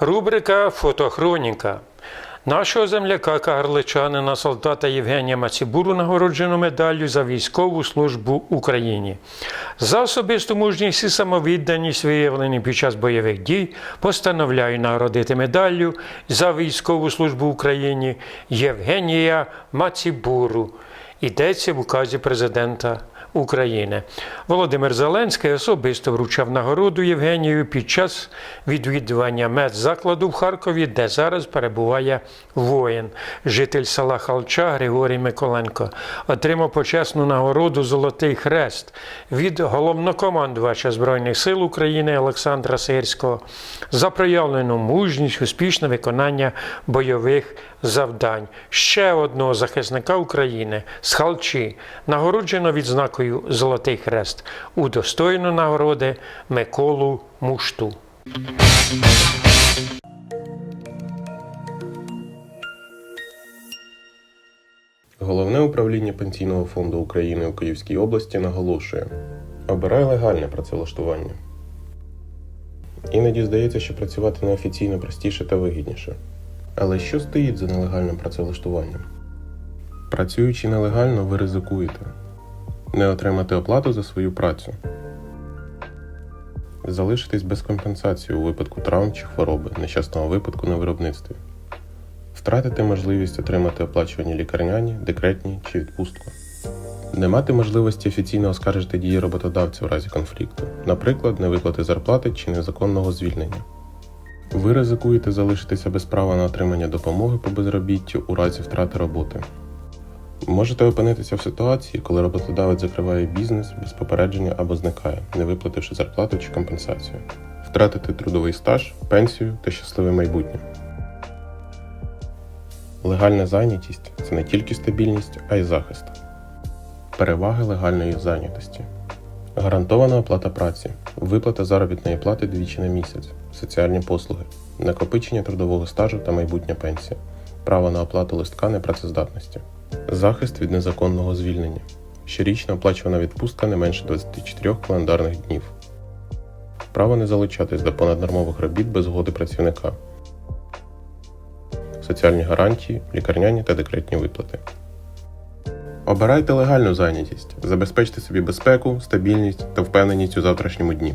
Рубрика Фотохроніка. Нашого земляка кагарличанина солдата Євгенія Мацібуру нагороджено медаллю за військову службу Україні. За особисту мужність і самовідданість, виявлені під час бойових дій, постановляю нагородити медаллю за військову службу Україні Євгенія Мацібуру. Йдеться в указі президента України. Володимир Зеленський особисто вручав нагороду Євгенію під час відвідування медзакладу в Харкові, де зараз перебуває воїн. Житель села Халча Григорій Миколенко отримав почесну нагороду Золотий Хрест від головнокомандувача Збройних сил України Олександра Сирського за проявлену мужність, успішне виконання бойових завдань. Ще одного захисника України з Халчі нагороджено відзнакою Золотий Хрест удостоєно нагороди Миколу Мушту. Головне управління Пенсійного фонду України у Київській області наголошує: обирай легальне працевлаштування. Іноді здається, що працювати неофіційно простіше та вигідніше. Але що стоїть за нелегальним працевлаштуванням? Працюючи нелегально, ви ризикуєте не отримати оплату за свою працю, залишитись без компенсації у випадку травм чи хвороби, нещасного випадку на виробництві, втратити можливість отримати оплачувані лікарняні, декретні чи відпустку, не мати можливості офіційно оскаржити дії роботодавця в разі конфлікту, наприклад, невиплати зарплати чи незаконного звільнення. Ви ризикуєте залишитися без права на отримання допомоги по безробіттю у разі втрати роботи. Можете опинитися в ситуації, коли роботодавець закриває бізнес без попередження або зникає, не виплативши зарплату чи компенсацію, втратити трудовий стаж, пенсію та щасливе майбутнє. Легальна зайнятість це не тільки стабільність, а й захист. Переваги легальної зайнятості. Гарантована оплата праці, виплата заробітної плати двічі на місяць, соціальні послуги, накопичення трудового стажу та майбутня пенсія, право на оплату листка непрацездатності, захист від незаконного звільнення, щорічна оплачувана відпустка не менше 24 календарних днів, право не залучатись до понаднормових робіт без згоди працівника, соціальні гарантії, лікарняні та декретні виплати. Обирайте легальну зайнятість, забезпечте собі безпеку, стабільність та впевненість у завтрашньому дні.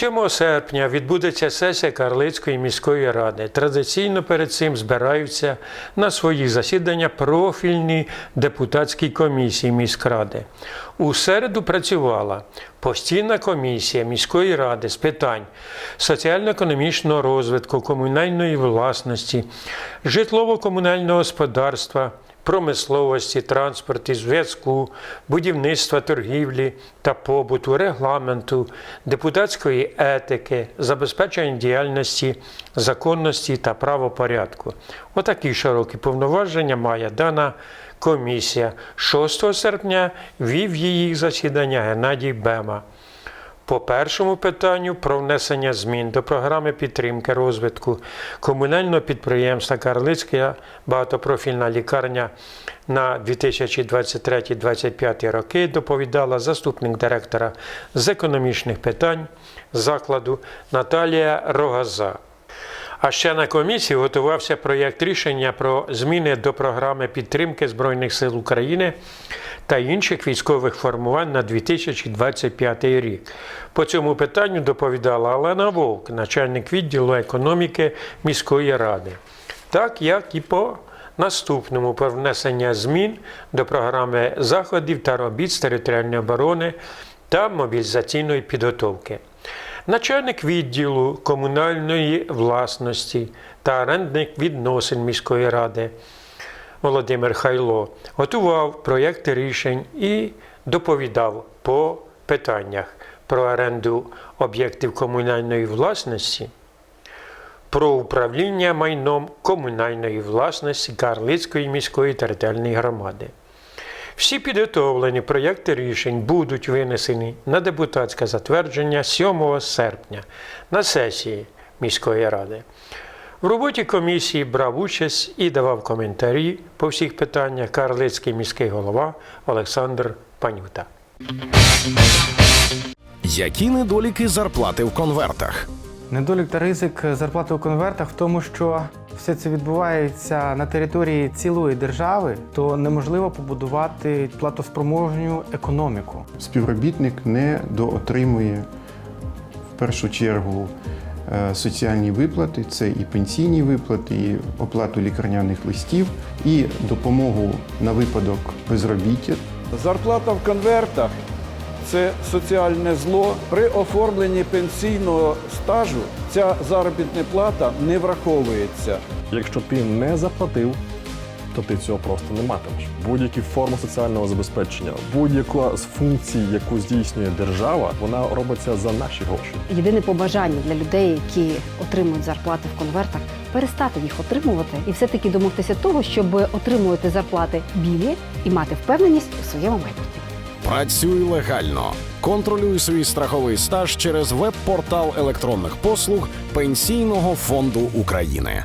7 серпня відбудеться сесія Карлицької міської ради. Традиційно перед цим збираються на свої засідання профільні депутатські комісії міськради. У середу працювала постійна комісія міської ради з питань соціально-економічного розвитку, комунальної власності, житлово-комунального господарства промисловості, транспорту, зв'язку, будівництва, торгівлі та побуту, регламенту, депутатської етики, забезпечення діяльності, законності та правопорядку. Отакі широкі повноваження має дана комісія. 6 серпня вів її засідання Геннадій Бема. По першому питанню про внесення змін до програми підтримки розвитку комунального підприємства Карлицька багатопрофільна лікарня на 2023-2025 роки доповідала заступник директора з економічних питань закладу Наталія Рогаза. А ще на комісії готувався проєкт рішення про зміни до програми підтримки Збройних сил України та інших військових формувань на 2025 рік. По цьому питанню доповідала Олена Вовк, начальник відділу економіки міської ради. Так як і по наступному про внесення змін до програми заходів та робіт з територіальної оборони та мобілізаційної підготовки. Начальник відділу комунальної власності та орендних відносин міської ради Володимир Хайло готував проєкти рішень і доповідав по питаннях про оренду об'єктів комунальної власності, про управління майном комунальної власності Карлицької міської територіальної громади. Всі підготовлені проєкти рішень будуть винесені на депутатське затвердження 7 серпня на сесії міської ради. В роботі комісії брав участь і давав коментарі по всіх питаннях Карлицький міський голова Олександр Панюта. Які недоліки зарплати в конвертах? Недолік та ризик зарплати у конвертах в тому, що все це відбувається на території цілої держави, то неможливо побудувати платоспроможню економіку. співробітник не доотримує в першу чергу соціальні виплати, це і пенсійні виплати, і оплату лікарняних листів, і допомогу на випадок безробіття. Зарплата в конвертах це соціальне зло. При оформленні пенсійного стажу ця заробітна плата не враховується. Якщо ти не заплатив, то ти цього просто не матимеш. Будь-які форми соціального забезпечення, будь-яка з функцій, яку здійснює держава, вона робиться за наші гроші. Єдине побажання для людей, які отримують зарплати в конвертах, перестати їх отримувати і все-таки домогтися того, щоб отримувати зарплати білі і мати впевненість у своєму майбутньому. Працюй легально. Контролюй свій страховий стаж через веб-портал електронних послуг Пенсійного фонду України.